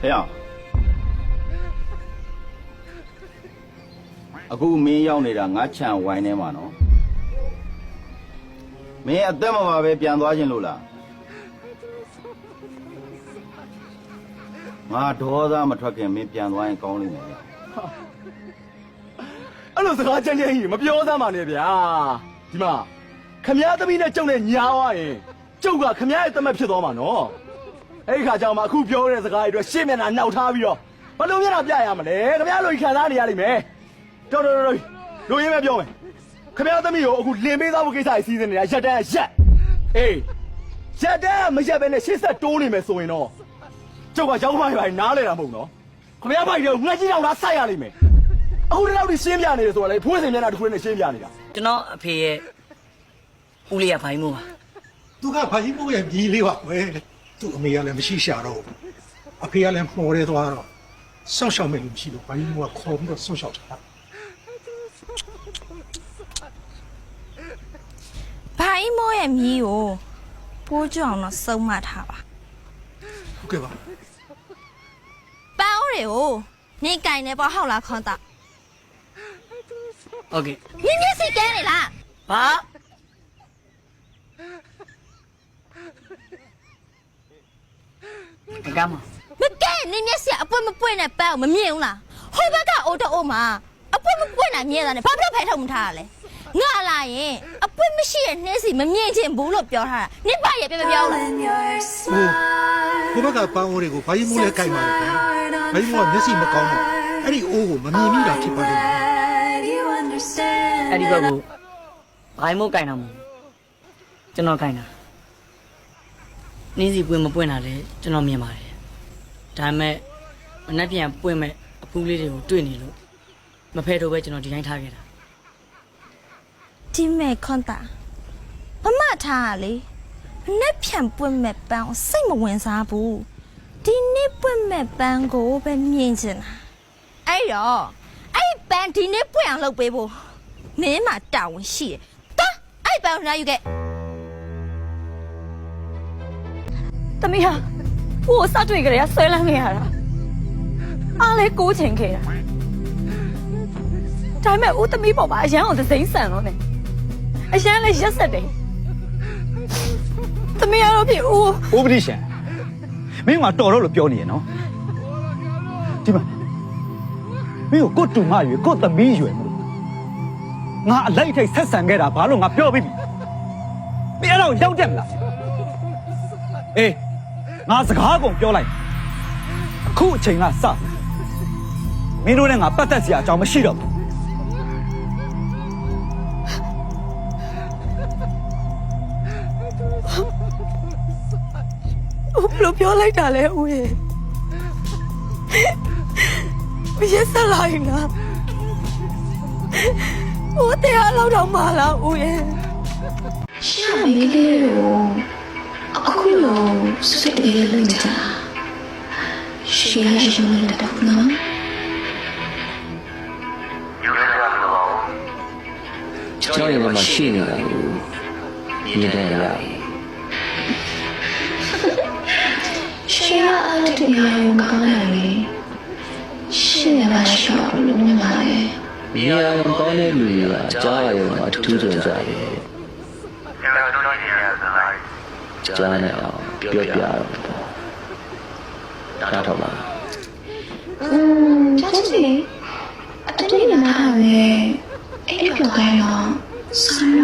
ဟဲ့အောင်အခုမင်းရောက်နေတာငါချံဝိုင်းထဲမှာနော်မင်းအသက်မပါပဲပြန်သွားခြင်းလို့လားငါဒေါသမထွက်ခင်မင်းပြန်သွားရင်ကောင်းလိမ့်မယ်အဲ့လိုစကားကြမ်းကြမ်းကြီးမပြောသမ်းပါနဲ့ဗျာဒီမှာခမည်းသမီးနဲ့ကျုံနဲ့ညားသွားရင်ကျုပ်ကခမည်းရဲ့တမက်ဖြစ်သွားမှာနော် အဲ့ဒီခါကျမှအခုပြောတဲ့စကားတွေအတွက်ရှေ့မျက်နှာနှောက်ထားပြီးတော့ဘယ်လိုမျက်နှာပြရမလဲခမည်းလိုခံစားနေရလိမ့်မယ်တော်တော်တော်လူရင်းပဲပြောမယ်ခမည်းသမီးကိုအခုလင်ပေးသားဖို့ကိစ္စကြီးစီးနေနေတာရက်တန်းရက်အေးရက်တန်းမရက်ပဲနဲ့ရှေ့ဆက်တိုးနေမယ်ဆိုရင်တော့ကျုပ်ကရောက်မှပဲနားလဲတာမဟုတ်နော်ခမည်းဖိုက်တော့ငှက်ကြီးတောင်သားဆိုက်ရလိမ့်မယ်အခုတလောက်ဒီရှင်းပြနေတယ်ဆိုတာလေဖွင့်စင်မျက်နှာတစ်ခုနဲ့ရှင်းပြနေတာကျွန်တော်အဖေရဲ့ဦးလေးကဘိုင်းမို့ပါသူကဘာကြီးမို့ရဲ့မြည်လေးပါကွယ် သူ့အမေကလည်းမရှိရှာတော့ဘူးအဖေကလည်းမှော်ရဲသွားတော့စောင့်ရှောက်မယ်လို့မရှိလို့ဘာကြီးမို့ကခေါ်ပြီးတော့စောင့်ရှောက်တာ ဘိုင်းမိုးရဲ့မြီးကိုပိုးကြောင်တော့စုံမထားပါ ဟုတ်ကဲ့ပါ ပန်းအိုးတွေကိုနေကင်နေပေါ့ဟောက်လားခွန်တာ โอเค မြင်းမြင်းစိတ်ကဲနေလား ဘာ မကမ်းမမကဲနေမျက်စိအပွင့်မပွင့်နဲ့ပန်းကိုမမြင်ဘူးလားဟိုဘက်ကအိုးတအိုးမှာအပွင့်မပွင့်တာမြင်တာနဲ့ဘာဖြစ်လို့ဖဲထုတ်မထားရလဲငါလာရင်အပွင့်မရှိတဲ့နှင်းစီမမြင်ချင်ဘူးလို့ပြောထားတာနစ်ပါရဲ့ပြမပြောဘူးလား ဟိုဘက်ကပန်းအိုးတွေကိုဘာကြီးမို့လဲကြိုက်ပါလေကွယ်ဘာကြီးမို့ကမျက်စိမကောင်းတော့အဲ့ဒီအိုးကိုမမြင်မိတာဖြစ်ပါလိမ့်မယ် အဲ့ဒီဘက်ကိုဘိုင်းမို့ကင်တာမဟုတ်ဘူးကျွန်တော်ကင်တာ နင်းစီပွင့်မပွင့်တာလဲကျွန်တော်မြင်ပါတယ်ဒါပေမဲ့မနှက်ပြန်ပွင့်မဲ့အဖူးလေးတွေကိုတွေ့နေလို့မဖဲတော့ပဲကျွန်တော်ဒီတိုင်းထားခဲ့တာဒီမဲ့ခွန်တာမမထားရလေမနဲ့ဖြန့်ပွင့်မဲ့ပန်းကိုစိတ်မဝင်စားဘူးဒီနေ့ပွင့်မဲ့ပန်းကိုပဲမြင်ချင်တာအဲ့တော့အဲ့ဒီပန်းဒီနေ့ပွင့်အောင်လုပ်ပေးဖို့မင်းမတာဝန်ရှိတယ်တာအဲ့ဒီပန်းကိုလာယူခဲ့ သမီးဟာကိုယ်စတွေ့ကြရဆွဲလန်းနေရတာအားလဲကိုးချင်ခဲ့တာဒါပေမဲ့ဦးသမီးပေါ်မှာအရန်ကိုသစိမ့်ဆန်လို့ ਨੇ အရန်လည်းရက်ဆက်တယ်သမီးကတော့ဖြစ်ဦးဥပဒိရှံမင်းကတော်တော့လို့ပြောနေရနော်ဒီမှာမင်းကိုကိုတ်တူမရွယ်ကိုတ်သမီးရွယ်မလို့ငါအလိုက်ထိတ်ဆက်ဆံခဲ့တာဘာလို့ငါပြောပြီးပြီမင်းအဲ့တော့ရောက်တယ်မလားအေး ငါစကားကုန်ပြောလိုက်အခုအချိန်ကစမင်းတို့နဲ့ငါပတ်သက်စရာအကြောင်းမရှိတော့ဘူးဦးဘယ်လိုပြောလိုက်တာလဲဦးရဲ့မရက်ဆက်လိုက်လားဦးတရားလောက်တော့မလားဦးရဲ့ရှာမီးလေးကိုအခု လိုစိတ်လေးလုံးကြရှေ့ရရုံးလက်တော့နော်ကျွန်တော်ရဲ့ဘက်မှာရှိနေတာကိုမြင်တယ်ရပြီရှေ့ရအားလုံးတရားရုံးကောင်းတယ်လေရှေ့ရပါရှော့လုံးပါလေမြင်ရအောင်ကောင်းတဲ့လူတွေကအကြားအရုံမှာထူးထူးကြွကြတယ် ကြားနေအောင်ပြောပြရအောင်ပေါ့နားထောင်ပါอืมချက်စီအတူတူနားထားလေအဲ့ဒီပြောခိုင်းတော့ဆမ်း